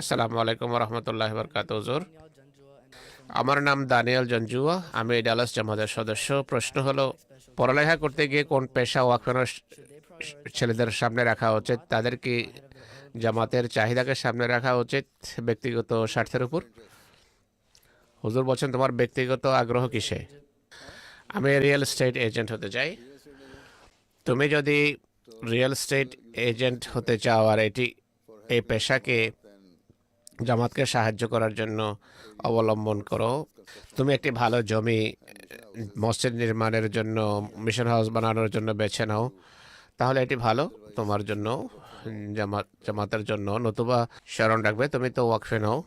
আসসালামু আলাইকুম রহমতুল্লাহ বরকাত আমার নাম দানিয়াল জঞ্জুয়া, আমি ডালাস জামাতের সদস্য। প্রশ্ন হলো, পড়ালেখা করতে গিয়ে কোন পেশা ওয়াকফানোর ছেলেদের সামনে রাখা উচিত? তাদের কি জামাতের চাহিদাকে সামনে রাখা উচিত ব্যক্তিগত স্বার্থের উপর? হুজুর বলছেন, তোমার ব্যক্তিগত আগ্রহ কিসে? আমি রিয়েল এস্টেট এজেন্ট হতে চাই। তুমি যদি রিয়েল এস্টেট এজেন্ট হতে চাও আর এটি এই পেশাকে জামাতকে সাহায্য করার জন্য অবলম্বন করো। তুমি একটি ভালো জমি, মসজিদ নির্মাণের জন্য মিশন হাউস বানানোর জন্য বেছে নাও। তাহলে এটি ভালো, তোমার জন্য, জামাত, জামাতের জন্য। নতুবা স্মরণ রাখবে, তুমি তো ওয়াকফে নাও।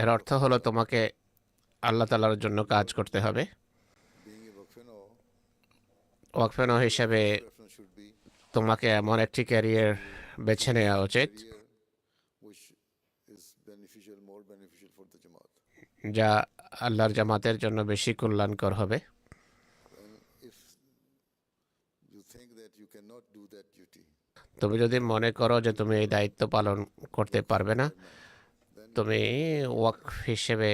এর অর্থ হলো তোমাকে আল্লাহ তালার জন্য কাজ করতে হবে। ওয়াকফেনো হিসেবে তোমাকে এমন একটি ক্যারিয়ার বেছে নেওয়া উচিত যা আল্লাহর জামাতের জন্য বেশি কল্যাণকর হবে। তুমি যদি মনে করো যে তুমি এই দায়িত্ব পালন করতে পারবে না, তুমি ওয়াকফ হিসেবে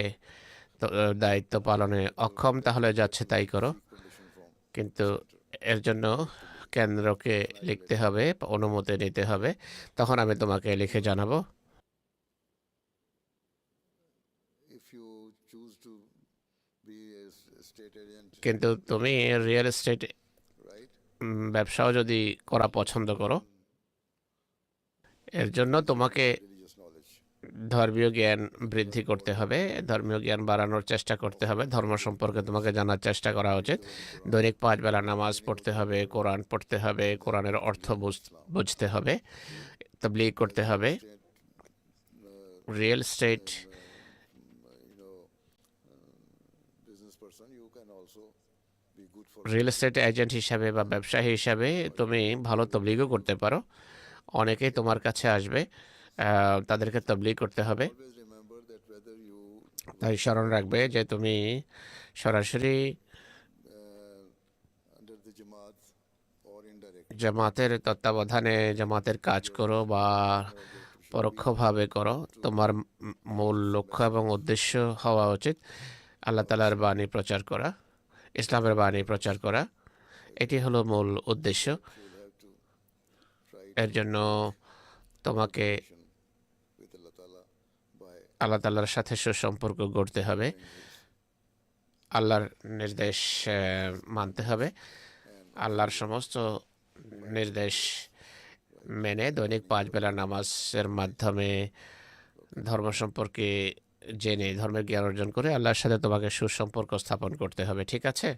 দায়িত্ব পালনে অক্ষম, তাহলে যাচ্ছে তাই করো। কিন্তু এর জন্য কেন্দ্রকে লিখতে হবে অনুমতি নিতে হবে। তখন আমি তোমাকে লিখে জানাব। কিন্তু তুমি রিয়েল এস্টেট ব্যবসাও যদি করা পছন্দ করো এর জন্য তোমাকে. ধর্মীয় জ্ঞান বৃদ্ধি করতে হবে, ধর্মীয় জ্ঞান বাড়ানোর চেষ্টা করতে হবে, ধর্ম সম্পর্কে তোমাকে জানার চেষ্টা করা উচিত দৈনিক পাঁচ বেলা নামাজ পড়তে হবে, কোরআন পড়তে হবে, কোরআনের অর্থ বুঝ- বুঝতে হবে, তবলিগ করতে হবে, real state. Real estate agent হিসাবে বা ব্যবসায়ী হিসাবে তুমি ভালো তবলিগও করতে পারো, অনেকেই তোমার কাছে আসবে তাদেরকে তবলি করতে হবে। তাই স্মরণ রাখবে যে তুমি সরাসরি, জামাতের তত্ত্বাবধানে জামাতের কাজ করো বা পরোক্ষভাবে করো। তোমার মূল লক্ষ্য এবং উদ্দেশ্য হওয়া উচিত আল্লাহ তালার বাণী প্রচার করা, ইসলামের বাণী প্রচার করা। এটি হলো মূল উদ্দেশ্য। এর জন্য তোমাকে আল্লাহ তালার সাথে সুসম্পর্ক গড়তে হবে। আল্লাহর নির্দেশ মানতে হবে। আল্লাহর সমস্ত নির্দেশ মেনে দৈনিক পাঁচ বেলা নামাজের মাধ্যমে ধর্ম সম্পর্কে জেনে, ধর্মের জ্ঞান অর্জন করে আল্লাহর সাথে তোমাকে সুসম্পর্ক স্থাপন করতে হবে, ঠিক আছে?